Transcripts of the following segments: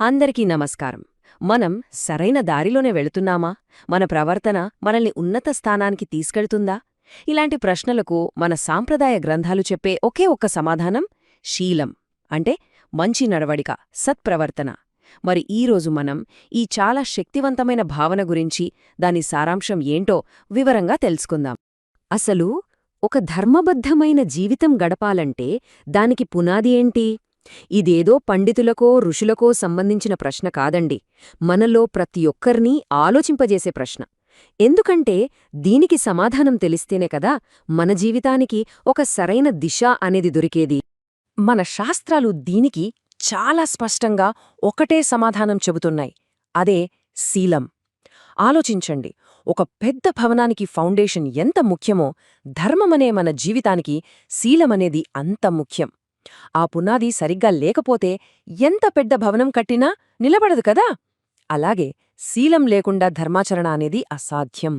అందరికీ నమస్కారం. మనం సరైన దారిలోనే వెళుతున్నామా? మన ప్రవర్తన మనల్ని ఉన్నత స్థానానికి తీసుకెళ్తుందా? ఇలాంటి ప్రశ్నలకు మన సాంప్రదాయ గ్రంథాలు చెప్పే ఒకే ఒక్క సమాధానం శీలం. అంటే మంచి నడవడిక సత్ప్రవర్తన. మరి ఈరోజు మనం ఈ చాలా శక్తివంతమైన భావన గురించి దాని సారాంశం ఏంటో వివరంగా తెలుసుకుందాం. అసలు ఒక ధర్మబద్ధమైన జీవితం గడపాలంటే దానికి పునాది ఏంటి? ఇదేదో పండితులకో ఋషులకో సంబంధించిన ప్రశ్న కాదండి. మనలో ప్రతి ఒక్కరినీ ఆలోచింపజేసే ప్రశ్న. ఎందుకంటే దీనికి సమాధానం తెలిస్తేనే కదా మన జీవితానికి ఒక సరైన దిశ అనేది దొరికేది. మన శాస్త్రాలు దీనికి చాలా స్పష్టంగా ఒకటే సమాధానం చెబుతున్నాయి. అదే శీలం. ఆలోచించండి. ఒక పెద్ద భవనానికి ఫౌండేషన్ ఎంత ముఖ్యమో ధర్మమనే మన జీవితానికి శీలమనేది అంత ముఖ్యం. ఆ పునాది సరిగ్గా లేకపోతే ఎంత పెద్ద భవనం కట్టినా నిలబడదు కదా? అలాగే శీలం లేకుండా ధర్మాచరణ అనేది అసాధ్యం.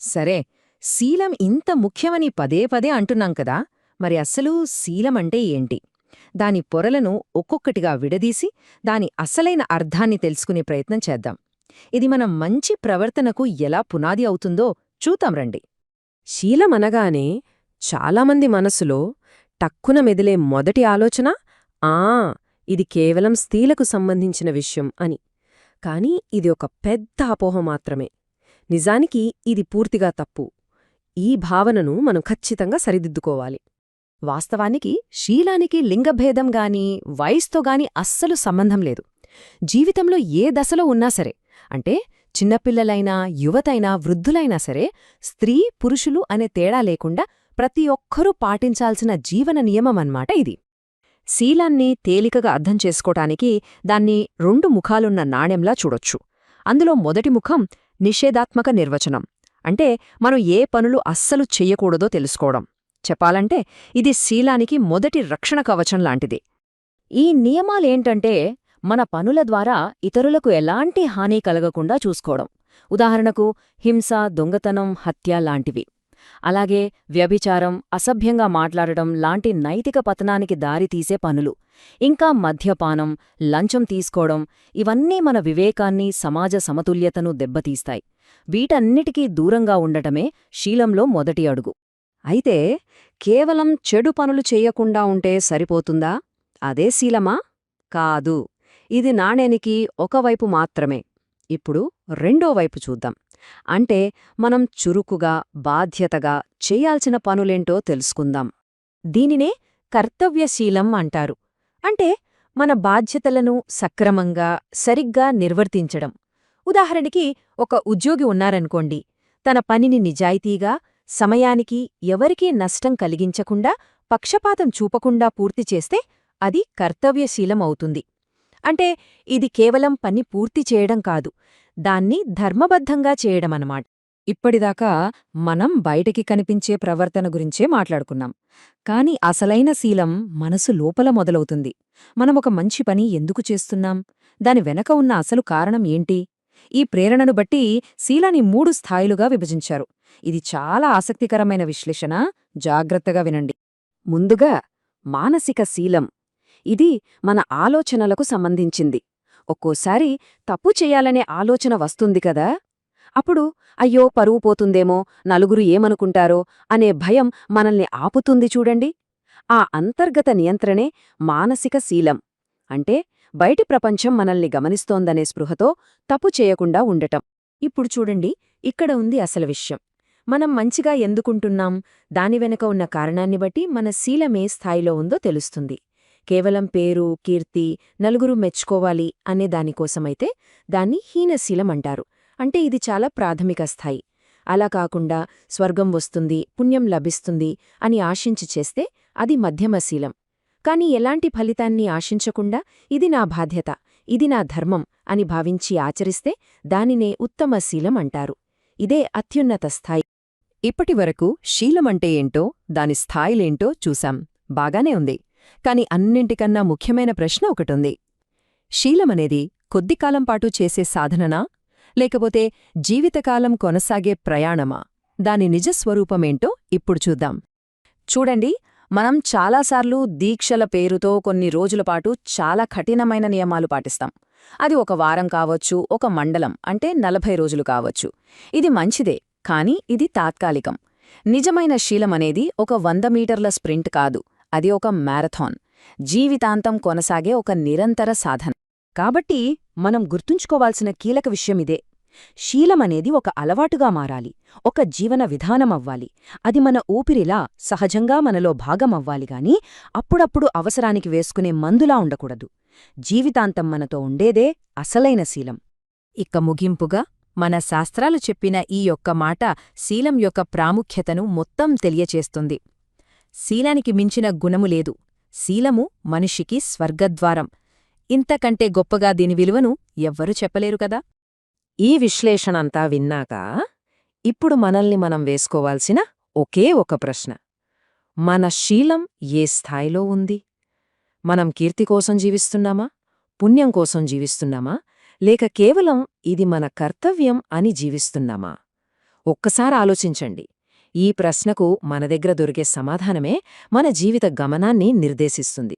సరే శీలం ఇంత ముఖ్యమని పదే పదే అంటున్నాం కదా మరి అస్సలు శీలమంటే ఏంటి? దాని పొరలను ఒక్కొక్కటిగా విడదీసి దాని అసలైన అర్థాన్ని తెలుసుకునే ప్రయత్నం చేద్దాం. ఇది మన మంచి ప్రవర్తనకు ఎలా పునాది అవుతుందో చూద్దాం రండి. శీలమనగానే చాలామంది మనసులో టక్కున మెదిలే మొదటి ఆలోచన ఆ ఇది కేవలం స్త్రీలకు సంబంధించిన విషయం అని. కాని ఇది ఒక పెద్ద అపోహ మాత్రమే. నిజానికి ఇది పూర్తిగా తప్పు. ఈ భావనను మనం ఖచ్చితంగా సరిదిద్దుకోవాలి. వాస్తవానికి శీలానికి లింగభేదం గాని వయస్తో గాని అస్సలు సంబంధం లేదు. జీవితంలో ఏ దశలో ఉన్నా సరే అంటే చిన్నపిల్లలైనా యువతైనా వృద్ధులైనా సరే స్త్రీ పురుషులు అనే తేడా లేకుండా ప్రతి ఒక్కరూ పాటించాల్సిన జీవన నియమమన్మాట ఇది. శీలాన్ని తేలికగా అర్థం చేసుకోటానికి దాన్ని రెండు ముఖాలున్న నాణ్యంలా చూడొచ్చు. అందులో మొదటి ముఖం నిషేధాత్మక నిర్వచనం అంటే మనం ఏ పనులు అస్సలు చెయ్యకూడదో తెలుసుకోవడం. చెప్పాలంటే ఇది శీలానికి మొదటి రక్షణ కవచం లాంటిది. ఈ నియమాలేంటంటే మన పనుల ద్వారా ఇతరులకు ఎలాంటి హాని కలగకుండా చూసుకోవడం. ఉదాహరణకు హింస దొంగతనం హత్య లాంటివి. అలాగే వ్యభిచారం అసభ్యంగా మాట్లాడటం లాంటి నైతిక పతనానికి దారితీసే పనులు. ఇంకా మద్యపానం లంచం తీసుకోవడం ఇవన్నీ మన వివేకాన్ని సమాజ సమతుల్యతను దెబ్బతీస్తాయి. వీటన్నిటికీ దూరంగా ఉండటమే శీలంలో మొదటి అడుగు. అయితే కేవలం చెడు పనులు చెయ్యకుండా ఉంటే సరిపోతుందా? అదే శీలమా? కాదు. ఇది నాణేనికి ఒకవైపు మాత్రమే. ఇప్పుడు రెండో వైపు చూద్దాం. అంటే మనం చురుకుగా బాధ్యతగా చేయాల్సిన పనులేంటో తెలుసుకుందాం. దీనినే కర్తవ్యశీలం అంటారు. అంటే మన బాధ్యతలను సక్రమంగా సరిగ్గా నిర్వర్తించడం. ఉదాహరణకి ఒక ఉద్యోగి ఉన్నారనుకోండి. తన పనిని నిజాయితీగా సమయానికి ఎవరికీ నష్టం కలిగించకుండా పక్షపాతం చూపకుండా పూర్తి చేస్తే అది కర్తవ్యశీలం అవుతుంది. అంటే ఇది కేవలం పని పూర్తి చేయడం కాదు. దాన్ని ధర్మబద్ధంగా చేయడమన్నమాట ఇప్పటిదాకా మనం బయటికి కనిపించే ప్రవర్తన గురించే మాట్లాడుకున్నాం. కాని అసలైన శీలం మనసు లోపల మొదలవుతుంది. మనమొక మంచి పని ఎందుకు చేస్తున్నాం? దాని వెనక ఉన్న అసలు కారణం ఏంటి? ఈ ప్రేరణను బట్టి శీలాన్ని మూడు స్థాయిలుగా విభజించారు. ఇది చాలా ఆసక్తికరమైన విశ్లేషణ. జాగ్రత్తగా వినండి. ముందుగా మానసిక శీలం. ఇది మన ఆలోచనలకు సంబంధించింది. ఒక్కోసారి తప్పు చెయ్యాలనే ఆలోచన వస్తుంది కదా? అప్పుడు అయ్యో పరువు పోతుందేమో నలుగురు ఏమనుకుంటారో అనే భయం మనల్ని ఆపుతుంది చూడండి. ఆ అంతర్గత నియంత్రణే మానసిక శీలం. అంటే బయటి ప్రపంచం మనల్ని గమనిస్తోందనే స్పృహతో తప్పు చేయకుండా ఉండటం. ఇప్పుడు చూడండి ఇక్కడ ఉంది అసలు విషయం. మనం మంచిగా ఎందుకుంటున్నాం? దాని వెనక ఉన్న కారణాన్ని బట్టి మన శీలమే స్థాయిలో ఉందో తెలుస్తుంది. కేవలం పేరు కీర్తి నలుగురు మెచ్చుకోవాలి అనే దానికోసమైతే దాన్ని హీనశీలం అంటారు. అంటే ఇది చాలా ప్రాథమిక స్థాయి. అలా కాకుండా స్వర్గం వస్తుంది పుణ్యం లభిస్తుంది అని ఆశించి చేస్తే అది మధ్యమశీలం. కాని ఎలాంటి ఫలితాన్ని ఆశించకుండా ఇది నా బాధ్యత ఇది నా ధర్మం అని భావించి ఆచరిస్తే దానినే ఉత్తమశీలం అంటారు. ఇదే అత్యున్నత స్థాయి. ఇప్పటివరకు శీలమంటే ఏంటో దాని స్థాయిలేంటో చూశాం. బాగానే ఉంది. కాని అన్నింటికన్నా ముఖ్యమైన ప్రశ్న ఒకటుంది. శీలమనేది కొద్దికాలం పాటు చేసే సాధననా? లేకపోతే జీవితకాలం కొనసాగే ప్రయాణమా? దాని నిజస్వరూపమేంటో ఇప్పుడు చూద్దాం. చూడండి మనం చాలాసార్లు దీక్షల పేరుతో కొన్ని రోజులపాటు చాలా కఠినమైన నియమాలు పాటిస్తాం. అది ఒక వారం కావచ్చు ఒక మండలం అంటే నలభై రోజులు కావచ్చు. ఇది మంచిదే కానీ ఇది తాత్కాలికం. నిజమైన శీలమనేది ఒక వంద మీటర్ల స్ప్రింట్ కాదు. అది ఒక మ్యారథాన్ జీవితాంతం కొనసాగే ఒక నిరంతర సాధన. కాబట్టి మనం గుర్తుంచుకోవాల్సిన కీలక విషయమిదే శీలమనేది ఒక అలవాటుగా మారాలి. ఒక జీవన విధానమవ్వాలి. అది మన ఊపిరిలా సహజంగా మనలో భాగమవ్వాలి గాని అప్పుడప్పుడు అవసరానికి వేసుకునే మందులా ఉండకూడదు. జీవితాంతం మనతో ఉండేదే అసలైన శీలం. ఇక ముగింపుగా మన శాస్త్రాలు చెప్పిన ఈ యొక్క మాట శీలం యొక్క ప్రాముఖ్యతను మొత్తం తెలియచేస్తుంది. శీలానికి మించిన గుణము లేదు. శీలము మనిషికి స్వర్గద్వారం. ఇంతకంటే గొప్పగా దీని విలువను ఎవ్వరూ చెప్పలేరు కదా? ఈ విశ్లేషణంతా విన్నాక ఇప్పుడు మనల్ని మనం వేసుకోవాల్సిన ఒకే ఒక ప్రశ్న. మన శీలం ఏ స్థాయిలో ఉంది? మనం కీర్తి కోసం జీవిస్తున్నామా? పుణ్యం కోసం జీవిస్తున్నామా? లేక కేవలం ఇది మన కర్తవ్యం అని జీవిస్తున్నామా? ఒక్కసారి ఆలోచించండి. ఈ ప్రశ్నకు మన దగ్గర దొరికే సమాధానమే మన జీవిత గమనాన్ని నిర్దేశిస్తుంది.